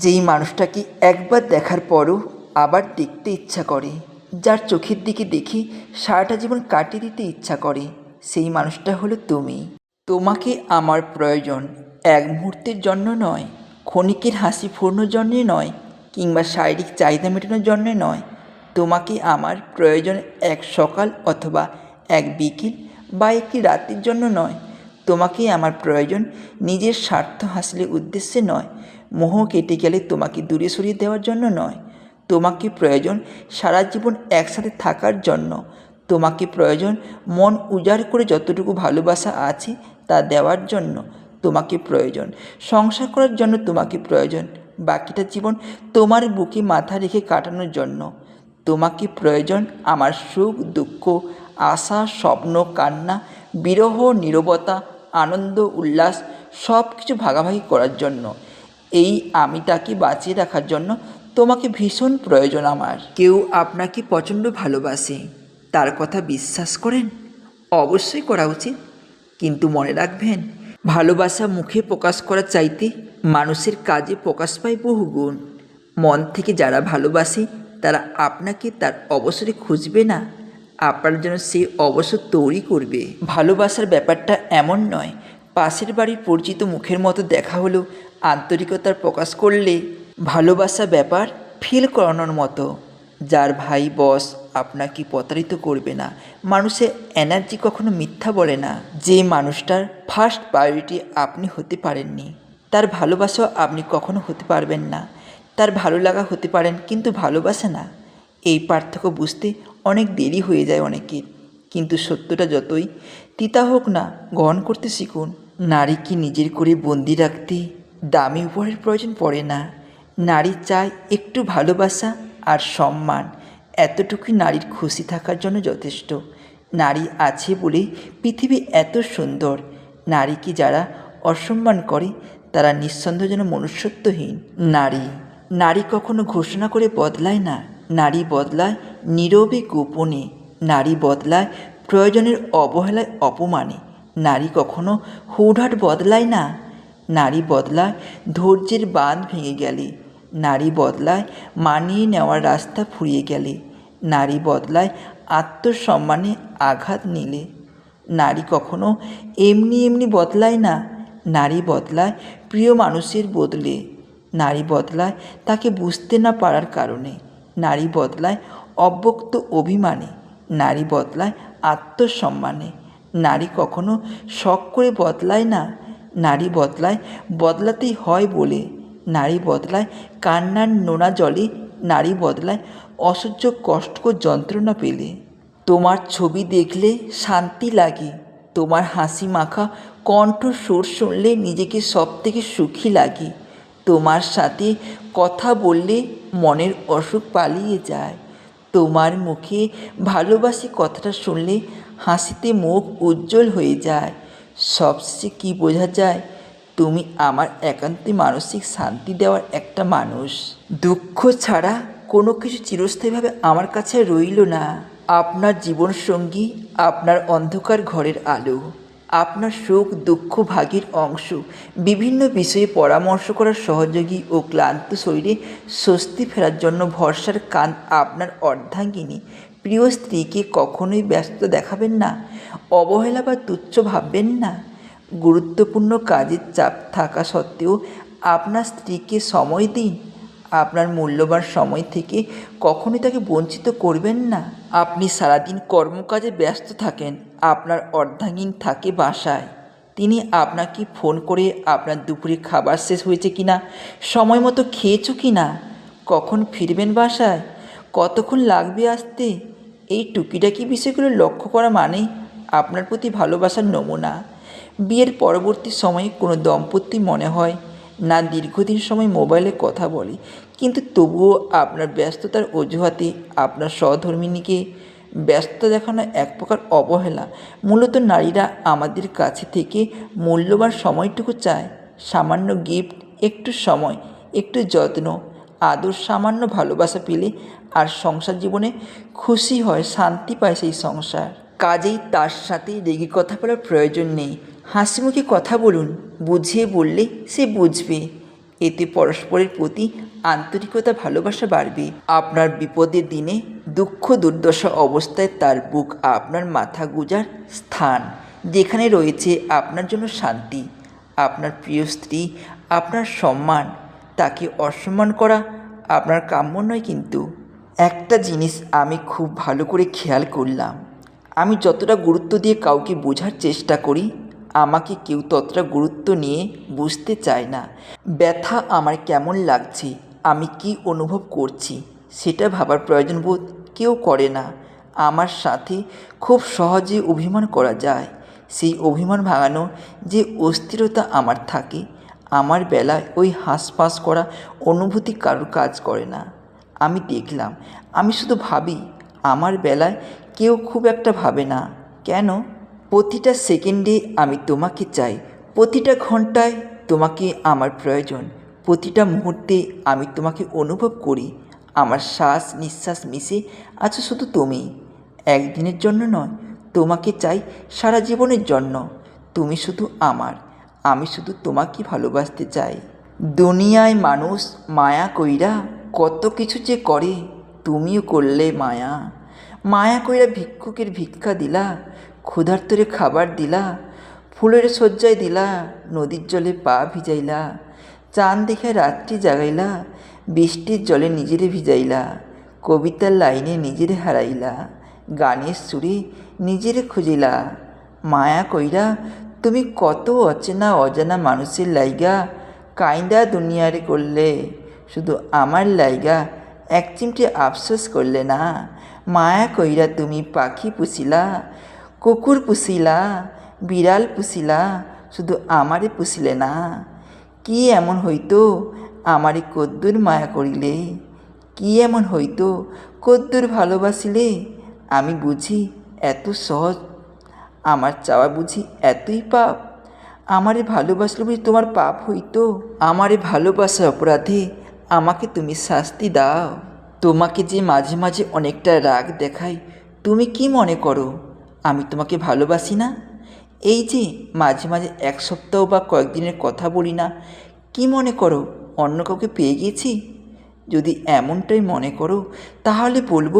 যেই মানুষটাকে একবার দেখার পরও আবার দেখতে ইচ্ছা করে, যার চোখের দিকে দেখে সারাটা জীবন কাটিয়ে দিতে ইচ্ছা করে, সেই মানুষটা হলো তুমি। তোমাকে আমার প্রয়োজন এক মুহূর্তের জন্য নয়, ক্ষণিকের হাসি ফোড়নোর জন্যে নয়, কিংবা শারীরিক চাহিদা মেটানোর জন্যে নয়। তোমাকে আমার প্রয়োজন এক সকাল অথবা এক বিকেল বা একটি রাতের জন্য নয়। তোমাকে আমার প্রয়োজন নিজের স্বার্থ হাসিলের উদ্দেশ্যে নয় মোহ কেটে গেলে তোমাকে দূরে সরিয়ে দেওয়ার জন্য নয়। তোমাকে প্রয়োজন সারা জীবন একসাথে থাকার জন্য। তোমাকে প্রয়োজন মন উজাড় করে যতটুকু ভালোবাসা আছে তা দেওয়ার জন্য। তোমাকে প্রয়োজন সংসার করার জন্য তোমাকে প্রয়োজন। বাকিটা জীবন তোমার বুকে মাথা রেখে কাটানোর জন্য। তোমাকে প্রয়োজন আমার সুখ, দুঃখ, আশা, স্বপ্ন, কান্না, বিরহ, নীরবতা, আনন্দ, উল্লাস সব কিছু ভাগাভাগি করার জন্য। এই আমিটাকে বাঁচিয়ে রাখার জন্য তোমাকে ভীষণ প্রয়োজন আমার। কেউ আপনাকে প্রচণ্ড ভালোবাসে, তার কথা বিশ্বাস করেন? অবশ্যই করা উচিত। কিন্তু মনে রাখবেন, ভালোবাসা মুখে প্রকাশ করার চাইতে মানুষের কাজে প্রকাশ পায় বহু গুণ মন থেকে যারা ভালোবাসে, তারা আপনাকে তার অবসরে খুঁজবে না। আপনার জন্য সে অবসর তৈরি করবে। ভালোবাসার ব্যাপারটা এমন নয়, পাশের বাড়ির পরিচিত মুখের মতো দেখা হলেও আন্তরিকতার প্রকাশ করলে ভালোবাসা ব্যাপার ফিল করানোর মতো। যার ভাই বস আপনাকে প্রতারিত করবে না। মানুষের এনার্জি কখনো মিথ্যা বলে না। যে মানুষটার ফার্স্ট প্রায়োরিটি আপনি হতে পারেননি। তার ভালোবাসাও আপনি কখনো হতে পারবেন না। তার ভালো লাগা হতে পারেন কিন্তু ভালোবাসা না। এই পার্থক্য বুঝতে অনেক দেরি হয়ে যায় অনেকের। কিন্তু সত্যটা যতই তিতা হোক না, গ্রহণ করতে শিখুন, নারীকে নিজের করে বন্দি রাখতে দামি উপহারের প্রয়োজন পড়ে না। নারী চায় একটু ভালোবাসা আর সম্মান। এতটুকুই নারীর খুশি থাকার জন্য যথেষ্ট। নারী আছে বলে পৃথিবী এত সুন্দর। নারীকে যারা অসম্মান করে, তারা নিঃসন্দেহ যেন মনুষ্যত্বহীন। নারী। নারী কখনো ঘোষণা করে বদলায় না। নারী বদলায় নীরবে গোপনে। নারী বদলায় প্রয়োজনের অবহেলায় অপমানে। নারী কখনো হুড়হাট বদলায় না। নারী বদলায়, ধৈর্যের বাঁধ ভেঙে গেলে। নারী বদলায়, মানিয়ে নেওয়ার রাস্তা ফুরিয়ে গেলে। নারী বদলায়, আত্মসম্মানে আঘাত নিলে। নারী কখনো এমনি এমনি বদলায় না। নারী বদলায় প্রিয় মানুষের বদলে। নারী বদলায় তাকে বুঝতে না পারার কারণে। নারী বদলায় অব্যক্ত অভিমানে। নারী বদলায় আত্মসম্মানে। নারী কখনো শখ করে বদলায় না। নারী বদলায়, বদলাতেই হয় বলে। নারী বদলায়, কান্নার নোনা জলে নারী বদলায়, অসহ্য কষ্টকর যন্ত্রণা পেলে। তোমার ছবি দেখলে শান্তি লাগে, তোমার হাসি মাখা কণ্ঠ সুর শুনলে নিজেকে সব থেকে সুখী লাগে। তোমার সাথে কথা বললে মনের অসুখ পালিয়ে যায়। তোমার মুখে ভালোবাসি কথাটা শুনলে হাসিতে মুখ উজ্জ্বল হয়ে যায়। সবশেষে কী বোঝা যায়? তুমি আমার একান্তে মানসিক শান্তি দেওয়ার একটা মানুষ। দুঃখ ছাড়া কোনো কিছু চিরস্থায়ীভাবে আমার কাছে রইল না। আপনার জীবনসঙ্গী, আপনার অন্ধকার ঘরের আলো, আপনার সুখ, দুঃখ ভাগের অংশ, বিভিন্ন বিষয়ে পরামর্শ করার সহযোগী ও ক্লান্ত শরীরে স্বস্তি ফেরার জন্য ভরসার কান আপনার অর্ধাঙ্গিনী। প্রিয় স্ত্রীকে কখনোই ব্যস্ত দেখাবেন না। অবহেলা বা তুচ্ছ ভাববেন না। গুরুত্বপূর্ণ কাজের চাপ থাকা সত্ত্বেও আপনার স্ত্রীকে সময় দিন। আপনার মূল্যবান সময় থেকে কখনোই তাকে বঞ্চিত করবেন না। আপনি সারাদিন কর্মকাজে ব্যস্ত থাকেন। আপনার অর্ধাঙ্গিন থাকে বাসায়। তিনি আপনাকে ফোন করে আপনার দুপুরে খাবার শেষ হয়েছে কিনা, সময় মতো খেয়েছো কি না কখন ফিরবেন বাসায়, কতক্ষণ লাগবে আসতে, এই টুকিটাকি বিষয়গুলো লক্ষ্য করা মানেই আপনার প্রতি ভালোবাসার নমুনা। বিয়ের পরবর্তী সময়ে কোনো দম্পতি মনে হয়? না, দীর্ঘদিন সময় মোবাইলে কথা বলে। কিন্তু তবুও আপনার ব্যস্ততার অজুহাতে আপনার সহধর্মিনীকে ব্যস্ত দেখানো এক প্রকার অবহেলা। মূলত নারীরা আমাদের কাছে থেকে মূল্যবান সময়টুকু চায়। সামান্য গিফট, একটু সময়, একটু যত্ন, আদর, সামান্য ভালোবাসা পেলে আর সংসার জীবনে খুশি হয়, শান্তি পায় সেই সংসার। কাজেই তার সাথে রেগে কথা বলার প্রয়োজন নেই। হাসি মুখে কথা বলুন, বুঝিয়ে বললে সে বুঝবে। এতে পরস্পরের প্রতি আন্তরিকতা, ভালোবাসা বাড়বে। আপনার বিপদের দিনে দুঃখ, দুর্দশা অবস্থায় তার বুক আপনার মাথা গুজার স্থান, যেখানে রয়েছে আপনার জন্য শান্তি। আপনার প্রিয় স্ত্রী, আপনার সম্মান, তাকে অসম্মান করা আপনার কাম্য নয় কিন্তু। একটা জিনিস আমি খুব ভালো করে খেয়াল করলাম। আমি যতটা গুরুত্ব দিয়ে কাউকে বোঝার চেষ্টা করি, আমাকে কেউ ততটা গুরুত্ব নিয়ে বুঝতে চায় না। ব্যথা আমার কেমন লাগছে, আমি কি অনুভব করছি, সেটা ভাবার প্রয়োজন বোধ কেউ করে না। আমার সাথে খুব সহজে অভিমান করা যায়। সেই অভিমান ভাঙানো যে অস্থিরতা আমার থাকে, আমার বেলায় ওই হাঁসফাঁস করা অনুভূতি কারোর কাজ করে না। আমি দেখলাম, আমি শুধু ভাবি আমার বেলায় কেউ খুব একটা ভাবে না। কেন? প্রতিটা সেকেন্ডে আমি তোমাকে চাই। প্রতিটা ঘন্টায় তোমাকে আমার প্রয়োজন। প্রতিটা মুহূর্তে আমি তোমাকে অনুভব করি। আমার শ্বাস নিঃশ্বাস মিশে আছো শুধু তুমি। একদিনের জন্য নয়, তোমাকে চাই সারা জীবনের জন্য। তুমি শুধু আমার। আমি শুধু তোমাকে ভালোবাসতে চাই। দুনিয়ায় মানুষ মায়া কইরা কত কিছু যে করে। তুমিও করলে মায়া। মায়া কইরা ভিক্ষুকের ভিক্ষা দিলা, ক্ষুধার্তরে খাবার দিলা, ফুলের শয্যায় দিলা, নদীর জলে পা ভিজাইলা, চাঁদ দেখে রাত্রি জাগাইলা, বৃষ্টির জলে নিজেরে ভিজাইলা, কবিতার লাইনে নিজেরে হারাইলা, গানের সুরে নিজেরে খুঁজিলা। মায়া কইরা, তুমি কত অচেনা অজানা মানুষের লাইগা, কাইন্দা দুনিয়ারে করলে, শুধু আমার লাইগা এক চিমটে আফসোস করলে না। মায়া কইরা তুমি পাখি পুষিলা, কুকুর পুষিলা, বিড়াল পুষিলা, শুধু আমারে পুষিলে না। কি এমন হইতো আমারে কদ্দুর মায়া করিলে? কি এমন হইতো কদ্দুর ভালোবাসিলে? আমি বুঝি এত সহজ, আমার চাওয়া বুঝি এতই পাপ। আমারে ভালোবাসলে বুঝি তোমার পাপ হইতো। আমারে ভালোবাসার অপরাধে আমাকে তুমি শাস্তি দাও। তোমাকে যে মাঝে মাঝে অনেকটা রাগ দেখাই, তুমি কি মনে করো? আমি তোমাকে ভালোবাসি না? এই যে মাঝে মাঝে এক সপ্তাহ বা কয়েকদিনের কথা বলি না, কি মনে করো, অন্য কাউকে পেয়ে গেছি যদি এমনটাই মনে করো, তাহলে বলব,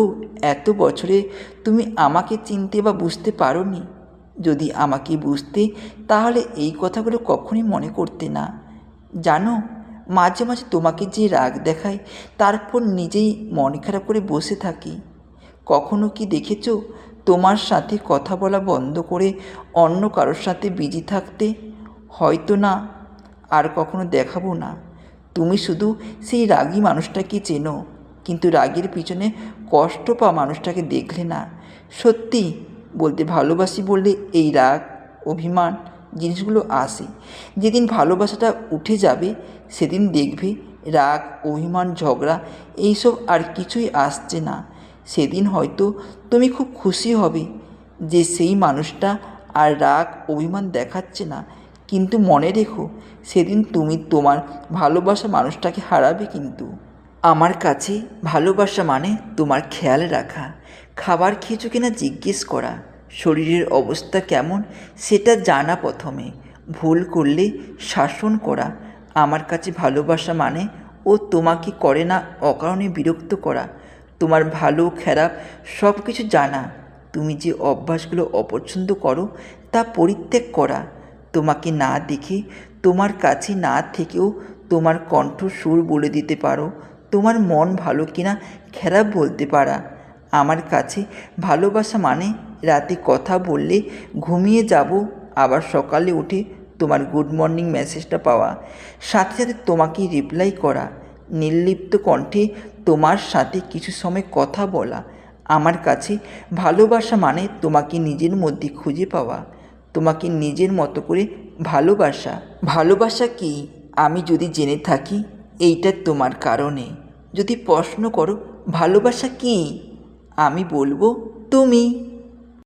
এত বছরে তুমি আমাকে চিনতে বা বুঝতে পারোনি। যদি আমাকে বুঝতে, তাহলে এই কথাগুলো কখনই মনে করতে না। জানো মাঝে মাঝে তোমাকে যে রাগ দেখায় তারপর নিজেই মন খারাপ করে বসে থাকি। কখনো কি দেখেছ তোমার সাথে কথা বলা বন্ধ করে অন্য কারোর সাথে বিজি থাকতে? হয়তো না, আর কখনো দেখাবো না। তুমি শুধু সেই রাগী মানুষটাকে চেনো, কিন্তু রাগের পিছনে কষ্ট পাওয়া মানুষটাকে দেখলে না। সত্যি বলতে ভালোবাসি বললে এই রাগ, অভিমান জিনিসগুলো আসে। যেদিন ভালোবাসাটা উঠে যাবে, সেদিন দেখবে রাগ, অভিমান, ঝগড়া, এইসব আর কিছুই আসছে না। সেদিন হয়তো তুমি খুব খুশি হবে যে সেই মানুষটা আর রাগ, অভিমান দেখাচ্ছে না। কিন্তু মনে রেখো, সেদিন তুমি তোমার ভালোবাসা মানুষটাকে হারাবে কিন্তু। আমার কাছে ভালোবাসা মানে তোমার খেয়াল রাখা। খাবার খেয়েছো কিনা জিজ্ঞেস করা। শরীরের অবস্থা কেমন সেটা জানা প্রথমে। ভুল করলে শাসন করা, আমার কাছে ভালোবাসা মানে ও তোমাকে করে না অকারণে বিরক্ত করা। তোমার ভালো, খারাপ সব কিছু জানা। তুমি যে অভ্যাসগুলো অপছন্দ করো তা পরিত্যাগ করা। তোমাকে না দেখে, তোমার কাছে না থেকেও তোমার কণ্ঠ সুর বলে দিতে পারো। তোমার মন ভালো কিনা, খারাপ বলতে পারা। আমার কাছে ভালোবাসা মানে রাতে কথা বললে ঘুমিয়ে যাব, আবার সকালে উঠে তোমার গুড মর্নিং মেসেজটা পাওয়া। সাথে সাথে তোমাকে রিপ্লাই করা। নির্লিপ্ত কণ্ঠে তোমার সাথে কিছু সময় কথা বলা। আমার কাছে ভালোবাসা মানে তোমাকে নিজের মধ্যে খুঁজে পাওয়া। তোমাকে নিজের মতো করে ভালোবাসা। ভালোবাসা কি? আমি যদি জেনে থাকি, এইটা তোমার কারণে। যদি প্রশ্ন করো, ভালোবাসা কি? আমি বলব তুমি।